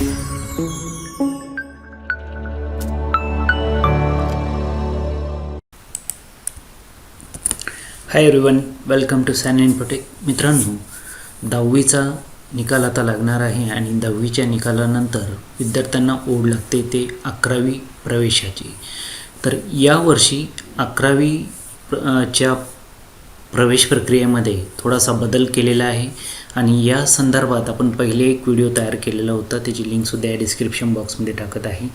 Hi everyone welcome to San Infotech मित्रांनो दहावीचा निकाल आता लागणार आहे आणि दहावीच्या निकालानंतर विद्यार्थ्यांना ओढ लागते ते अकरावी प्रवेशाची. तर यावर्षी अकरावी च्या प्रवेश प्रक्रियेमध्ये थोडासा बदल केलेला आहे. आणि या संदर्भात आपण पहिले एक व्हिडिओ तयार केलेला होता. त्याची लिंकसुद्धा या डिस्क्रिप्शन बॉक्समध्ये टाकत आहे.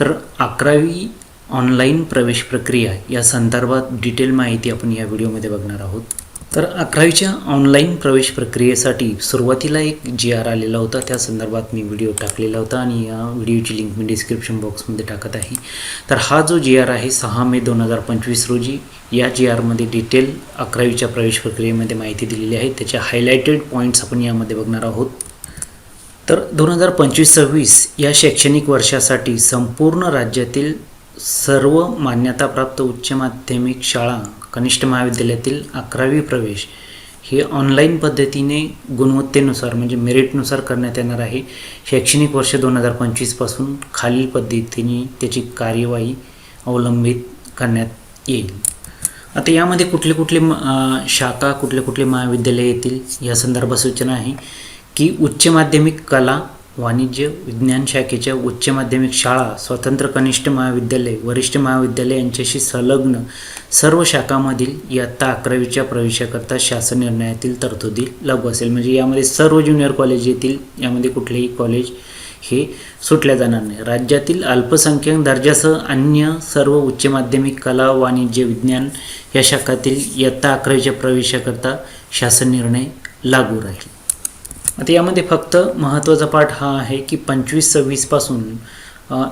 तर अकरावी ऑनलाईन प्रवेश प्रक्रिया या संदर्भात डिटेल माहिती आपण या व्हिडिओमध्ये बघणार आहोत. तर अकरावीच्या ऑनलाईन प्रवेश प्रक्रियेसाठी सुरुवातीला एक जी आर आलेला होता. त्या संदर्भात मी व्हिडिओ टाकलेला होता आणि या व्हिडिओची लिंक मी डिस्क्रिप्शन बॉक्समध्ये टाकत आहे. तर हा जो जी आर आहे सहा मे दोन हजार पंचवीस रोजी या जी आरमध्ये डिटेल अकरावीच्या प्रवेश प्रक्रियेमध्ये माहिती दिलेली आहे. त्याच्या हायलायटेड पॉईंट्स आपण यामध्ये बघणार आहोत. तर दोन हजार पंचवीस सव्वीस या शैक्षणिक वर्षासाठी संपूर्ण राज्यातील सर्व मान्यताप्राप्त उच्च माध्यमिक शाळा कनिष्ठ महाविद्यालयातील अकरावी प्रवेश हे ऑनलाईन पद्धतीने गुणवत्तेनुसार म्हणजे मेरिटनुसार करण्यात येणार आहे. शैक्षणिक वर्ष दोन हजार पंचवीसपासून खालील पद्धतीने त्याची कार्यवाही अवलंबित करण्यात येईल. आता यामध्ये कुठले कुठले म- शाखा कुठले कुठले महाविद्यालय येतील? या संदर्भात सूचना आहे की उच्च माध्यमिक कला वाणिज्य विज्ञान शाखेच्या उच्च माध्यमिक शाळा स्वतंत्र कनिष्ठ महाविद्यालय वरिष्ठ महाविद्यालय यांच्याशी संलग्न सर्व शाखामधील इयत्ता अकरावीच्या प्रवेशाकरता शासन निर्णयातील तरतुदी लागू असेल. म्हणजे यामध्ये सर्व ज्युनियर कॉलेज येतील यामध्ये कुठलेही कॉलेज हे सुटल्या जाणार नाही. राज्यातील अल्पसंख्याक दर्जासह अन्य सर्व उच्च माध्यमिक कला वाणिज्य विज्ञान या शाखातील इयत्ता अकरावीच्या प्रवेशाकरता शासन निर्णय लागू राहील. आता यामध्ये फक्त महत्त्वाचा पाठ हा आहे की पंचवीस सव्वीसपासून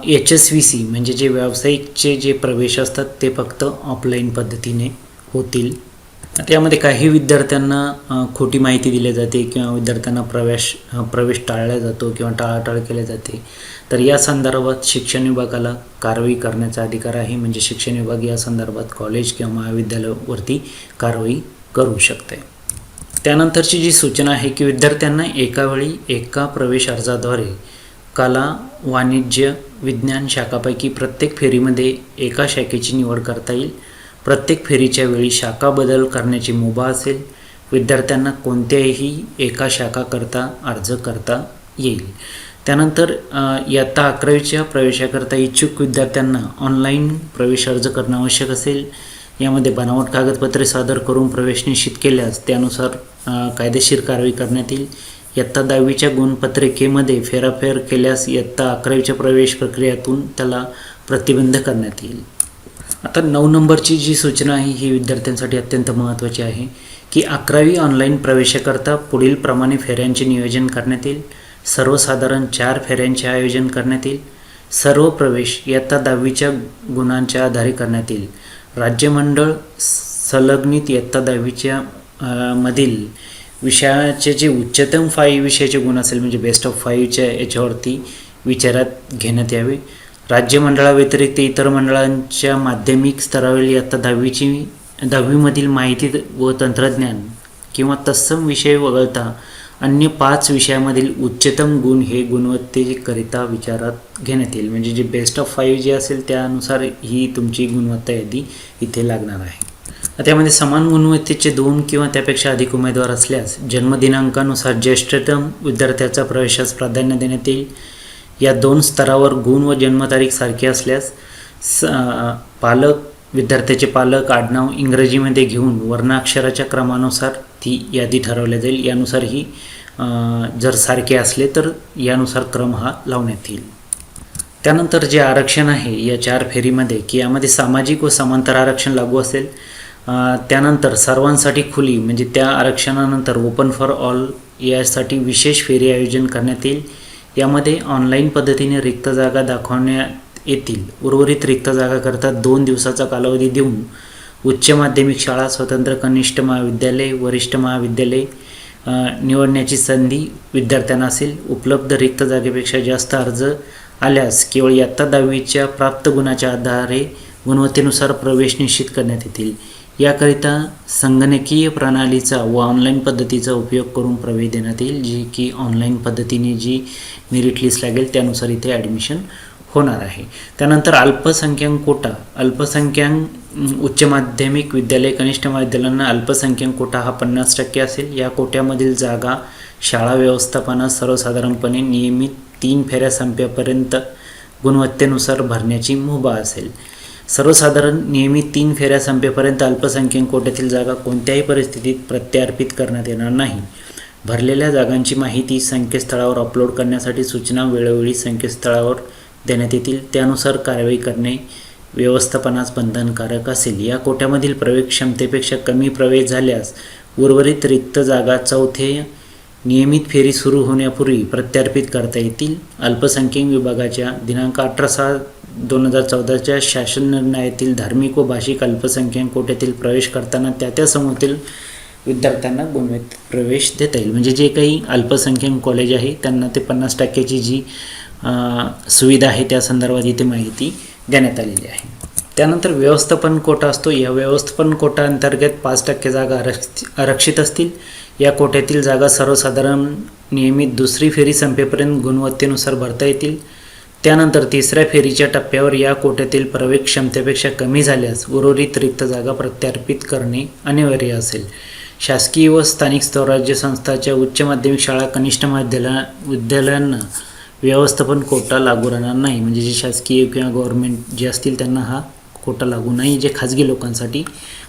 एच एस व्ही सी म्हणजे जे व्यावसायिकचे जे प्रवेश असतात ते फक्त ऑफलाईन पद्धतीने होतील. त्यामध्ये यामध्ये काही विद्यार्थ्यांना खोटी माहिती दिली जाते किंवा विद्यार्थ्यांना प्रवेश प्रवेश टाळला जातो किंवा टाळाटाळ केले जाते. तर या संदर्भात शिक्षण विभागाला कारवाई करण्याचा अधिकार आहे म्हणजे शिक्षण विभाग या संदर्भात कॉलेज किंवा महाविद्यालयावरती कारवाई करू शकते. त्यानंतरची जी सूचना आहे की विद्यार्थ्यांना एकावेळी एका प्रवेश अर्जाद्वारे कला वाणिज्य विज्ञान शाखापैकी प्रत्येक फेरीमध्ये एका शाखेची निवड करता येईल. प्रत्येक फेरीच्या वेळी शाखा बदल करण्याची मुभा असेल. विद्यार्थ्यांना कोणत्याही एका शाखाकरता अर्ज करता येईल. त्यानंतर इयत्ता अकरावीच्या प्रवेशाकरता इच्छुक विद्यार्थ्यांना ऑनलाईन प्रवेश अर्ज करणं आवश्यक असेल. यामध्ये बनावट कागदपत्रे सादर करून प्रवेश निश्चित केल्यास त्यानुसार कायदेशीर कारवाई करण्यात येईल. इयत्ता दहावीच्या गुणपत्रिकेमध्ये फेराफेर केल्यास इयत्ता अकरावीच्या प्रवेश प्रक्रियेतून त्याला प्रतिबंध करण्यात येईल. आता नऊ नंबरची जी सूचना आहे ही विद्यार्थ्यांसाठी अत्यंत महत्त्वाची आहे की अकरावी ऑनलाईन प्रवेशाकरता पुढील प्रमाणे फेऱ्यांचे नियोजन करण्यात येईल. सर्वसाधारण चार फेऱ्यांचे आयोजन करण्यात येईल. सर्व प्रवेश इयत्ता दहावीच्या गुणांच्या आधारे करण्यात येईल. राज्यमंडळ संलग्नित इयत्ता दहावीच्या मधील विषयाचे जे उच्चतम फाईव्ह विषयाचे गुण असेल म्हणजे बेस्ट ऑफ फाईव्हच्या याच्यावरती विचारात घेण्यात यावे. राज्यमंडळाव्यतिरिक्त इतर मंडळांच्या माध्यमिक स्तरावरील इयत्ता दहावीची दहावीमधील माहिती व तंत्रज्ञान किंवा तत्सम विषय वगळता अन्य पाच विषयामधील उच्चतम गुण हे गुणवत्तेकरिता विचारात घेण्यात येईल. म्हणजे जे बेस्ट ऑफ फाईव्ह जे असेल त्यानुसार ही तुमची गुणवत्ता यादी इथे लागणार आहे. त्यामध्ये समान गुणवत्तेचे दोन किंवा त्यापेक्षा अधिक उमेदवार असल्यास जन्मदिनांकानुसार ज्येष्ठतम विद्यार्थ्याचा प्रवेशास प्राधान्य देण्यात येईल. या दोन स्तरावर गुण व जन्मतारीख सारखी असल्यास स पालक विद्यार्थ्याचे पालक आडनाव इंग्रजीमध्ये घेऊन वर्णाक्षराच्या क्रमानुसार ती यादी ठरवल्या जाईल. यानुसार ही जर सारखे असले तर यानुसार क्रम हा लावण्यात येईल. त्यानंतर जे आरक्षण आहे या चार फेरीमध्ये की यामध्ये सामाजिक व समांतर आरक्षण लागू असेल. त्यानंतर सर्वांसाठी खुली म्हणजे त्या आरक्षणानंतर ओपन फॉर ऑल यासाठी विशेष फेरी आयोजन करण्यात येईल. यामध्ये ऑनलाईन पद्धतीने रिक्त जागा दाखवण्यात येतील. उर्वरित रिक्त जागाकरता दोन दिवसाचा कालावधी देऊन उच्च माध्यमिक शाळा स्वतंत्र कनिष्ठ महाविद्यालय वरिष्ठ महाविद्यालय निवडण्याची संधी विद्यार्थ्यांना असेल. उपलब्ध रिक्त जागेपेक्षा जास्त अर्ज आल्यास केवळ इयत्ता दहावीच्या प्राप्त गुणाच्या आधारे गुणवत्तेनुसार प्रवेश निश्चित करण्यात येतील. याकरिता संगणकीय प्रणालीचा व ऑनलाईन पद्धतीचा उपयोग करून प्रवेश देण्यात येईल जी की ऑनलाईन पद्धतीने जी मेरिट लिस्ट लागेल त्यानुसार इथे ॲडमिशन होणार आहे. त्यानंतर अल्पसंख्याक कोटा. अल्पसंख्याक उच्च माध्यमिक विद्यालय कनिष्ठ महाविद्यालयांना अल्पसंख्याक कोटा हा पन्नास टक्के असेल. या कोट्यामधील जागा शाळा व्यवस्थापनास सर्वसाधारणपणे नियमित तीन फेऱ्या संपेपर्यंत गुणवत्तेनुसार भरण्याची मुभा असेल. सर्वसाधारण नियमित तीन फेऱ्या संपेपर्यंत अल्पसंख्याक कोट्यातील जागा कोणत्याही परिस्थितीत प्रत्यार्पित करण्यात येणार नाही. भरलेल्या जागांची माहिती संकेतस्थळावर अपलोड करण्यासाठी सूचना वेळोवेळी संकेतस्थळावर देण्यात येतील. त्यानुसार कारवाई करणे व्यवस्थापनास बंधनकारक असेल. या कोट्यामधील प्रवेश क्षमतेपेक्षा कमी प्रवेश झाल्यास उर्वरित रिक्त जागा चौथे नियमित फेरी सुरू होण्यापूर्वी प्रत्यार्पित करता येतील. अल्पसंख्याक विभागाच्या दिनांक अठरा सहा दोन हजार चौदाच्या शासन निर्णयातील धार्मिक व भाषिक अल्पसंख्याक कोट्यातील प्रवेश करताना त्या त्या समूहातील विद्यार्थ्यांना गुणवत्तेत प्रवेश देता येईल. म्हणजे जे काही अल्पसंख्याक कॉलेज आहे त्यांना ते पन्नास टक्क्याची जी सुविधा आहे त्या संदर्भात इथे माहिती देण्यात आलेली आहे. त्यानंतर व्यवस्थापन कोटा असतो. या व्यवस्थापन कोटा अंतर्गत पाच टक्के जागा आरक्षित आरक्षित असतील. या कोट्यातील जागा सर्वसाधारण नियमित दुसरी फेरी संपेपर्यंत गुणवत्तेनुसार भरता येतील. त्यानंतर तिसऱ्या फेरीच्या टप्प्यावर या कोट्यातील प्रवेश क्षमतेपेक्षा कमी झाल्यास उर्वरित रिक्त जागा प्रत्यार्पित करणे अनिवार्य असेल. शासकीय व स्थानिक स्वराज्य संस्थाच्या उच्च माध्यमिक शाळा कनिष्ठ महाविद्यालया विद्यालयांना व्यवस्थापन कोटा लागू राहणार नाही. म्हणजे जे शासकीय किंवा गव्हर्मेंट जे असतील त्यांना हा कोटा लागू नाही. जे खाजगी लोकांसाठी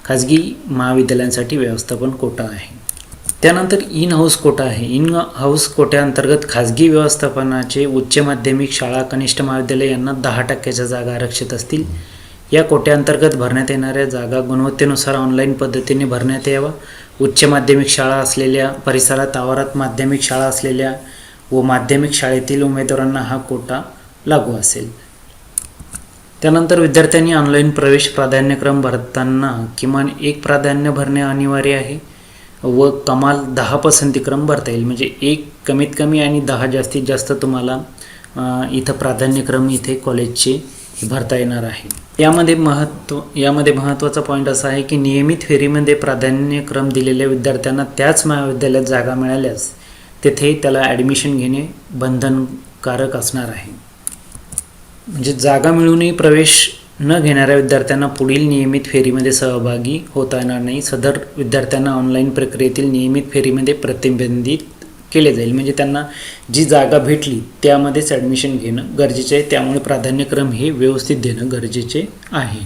खाजगी महाविद्यालयांसाठी व्यवस्थापन कोटा आहे. त्यानंतर इन हाऊस कोटा आहे. इन हाऊस कोट्याअंतर्गत खाजगी व्यवस्थापनाचे उच्च माध्यमिक शाळा कनिष्ठ महाविद्यालय यांना दहा टक्क्याच्या जागा आरक्षित असतील. या कोट्याअंतर्गत भरण्यात येणाऱ्या जागा गुणवत्तेनुसार ऑनलाईन पद्धतीने भरण्यात यावा उच्च माध्यमिक शाळा असलेल्या परिसरात आवारात माध्यमिक शाळा असलेल्या व माध्यमिक शाळेतील उमेदवारांना हा कोटा लागू असेल. त्यानंतर विद्यार्थ्यांनी ऑनलाईन प्रवेश प्राधान्यक्रम भरताना किमान एक प्राधान्य भरणे अनिवार्य आहे व कमाल दहा पसंतीक्रम भरता येईल. म्हणजे एक कमीत कमी आणि दहा जास्तीत जास्त तुम्हाला इथं प्राधान्यक्रम इथे कॉलेजचे भरता येणार आहे. यामध्ये महत्त्व यामध्ये महत्त्वाचा पॉईंट असा आहे की नियमित फेरीमध्ये प्राधान्यक्रम दिलेल्या विद्यार्थ्यांना त्याच महाविद्यालयात जागा मिळाल्यास तेथे त्याला ॲडमिशन घेणे बंधनकारक असणार आहे. म्हणजे जागा मिळूनही प्रवेश न घेणाऱ्या विद्यार्थ्यांना पुढील नियमित फेरीमध्ये सहभागी होता येणार नाही. सदर विद्यार्थ्यांना ऑनलाईन प्रक्रियेतील नियमित फेरीमध्ये प्रतिबंधित केले जाईल. म्हणजे त्यांना जी जागा भेटली त्यामध्येच ॲडमिशन घेणं गरजेचे आहे. त्यामुळे प्राधान्यक्रम हे व्यवस्थित देणं गरजेचे आहे.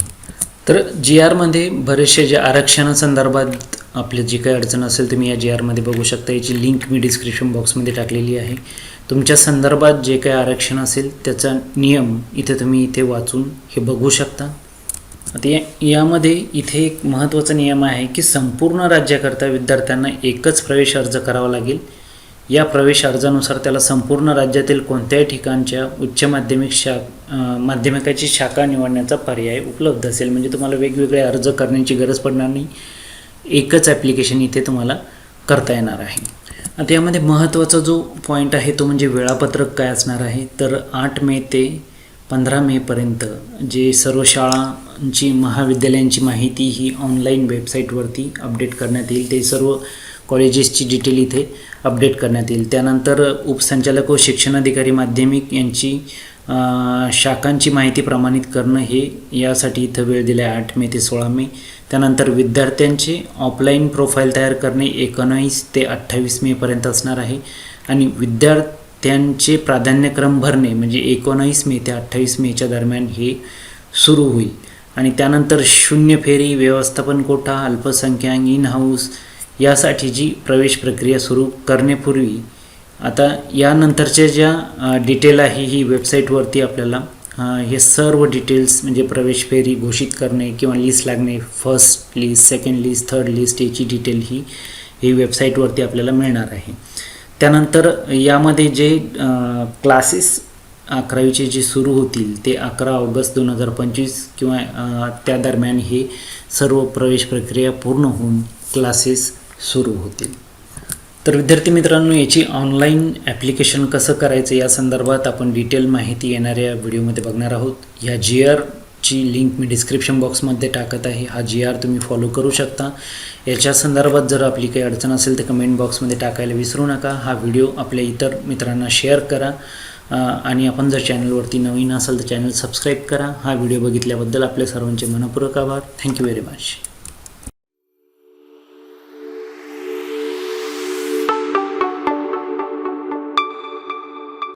तर जी आरमध्ये बरेचसे जे आरक्षणासंदर्भात आपले जी काही अडचण असेल तुम्ही या जी आरमध्ये बघू शकता. याची लिंक मी डिस्क्रिप्शन बॉक्समध्ये टाकलेली आहे. तुमच्या संदर्भात जे काही आरक्षण असेल त्याचा नियम इथे तुम्ही इथे वाचून हे बघू शकता. आता या यामध्ये इथे एक महत्त्वाचा नियम आहे की संपूर्ण राज्याकरता विद्यार्थ्यांना एकच प्रवेश अर्ज करावा लागेल. या प्रवेश अर्जानुसार त्याला संपूर्ण राज्यातील कोणत्याही ठिकाणच्या उच्च माध्यमिक शा माध्यमिकाची शाखा निवडण्याचा पर्याय उपलब्ध असेल. म्हणजे तुम्हाला वेगवेगळे अर्ज करण्याची गरज पडणार नाही. एकच ॲप्लिकेशन इथे तुम्हाला करता येणार आहे. आता यामध्ये महत्त्वाचा जो पॉईंट आहे तो म्हणजे वेळापत्रक काय असणार आहे? तर आठ मे ते पंधरा मेपर्यंत जे सर्व शाळांची महाविद्यालयांची माहिती ही ऑनलाईन वेबसाईटवरती अपडेट करण्यात येईल. ते सर्व कॉलेजेसची डिटेल इथे अपडेट करण्यात येईल. त्यानंतर उपसंचालक व शिक्षणाधिकारी माध्यमिक यांची शाखांची माहिती प्रमाणित करणं हे यासाठी इथं वेळ दिला आहे आठ मे ते सोळा मे. त्यानंतर विद्यार्थ्यांचे ऑफलाईन प्रोफाईल तयार करणे एकोणावीस ते अठ्ठावीस मेपर्यंत असणार आहे. आणि विद्यार्थ्यांचे प्राधान्यक्रम भरणे म्हणजे एकोणावीस मे ते अठ्ठावीस मेच्या दरम्यान हे सुरू होईल. आणि त्यानंतर शून्य फेरी व्यवस्थापन कोठा अल्पसंख्याक इन हाऊस यासाठी जी प्रवेश प्रक्रिया सुरू करण्यापूर्वी आता यानंतरच्या ज्या डिटेल आहे ही वेबसाईटवरती आपल्याला हे सर्व डिटेल्स म्हणजे प्रवेश फेरी घोषित करणे किंवा लिस्ट लागणे first list second list third list याची डिटेल ही ही वेबसाईटवरती आपल्याला मिळणार आहे. त्यानंतर यामध्ये जे क्लासेस अकरावीचे जे सुरू होतील ते अकरा ऑगस्ट दोन हजार पंचवीस किंवा त्या दरम्यान हे सर्व प्रवेश प्रक्रिया पूर्ण होऊन क्लासेस सुरू होतील. तर विद्यार्थी मित्रांनो याची ऑनलाईन ॲप्लिकेशन कसं करायचं या संदर्भात आपण डिटेल माहिती येणाऱ्या व्हिडिओमध्ये बघणार आहोत. या जी आरची लिंक मी डिस्क्रिप्शन बॉक्समध्ये टाकत आहे. हा जी आर तुम्ही फॉलो करू शकता. याच्या संदर्भात जर आपली काही अडचण असेल तर कमेंट बॉक्समध्ये टाकायला विसरू नका. हा व्हिडिओ आपल्या इतर मित्रांना शेअर करा. आणि आपण जर चॅनलवरती नवीन असाल तर चॅनल सबस्क्राईब करा. हा व्हिडिओ बघितल्याबद्दल आपल्या सर्वांचे मनपूर्वक आभार. Thank you very much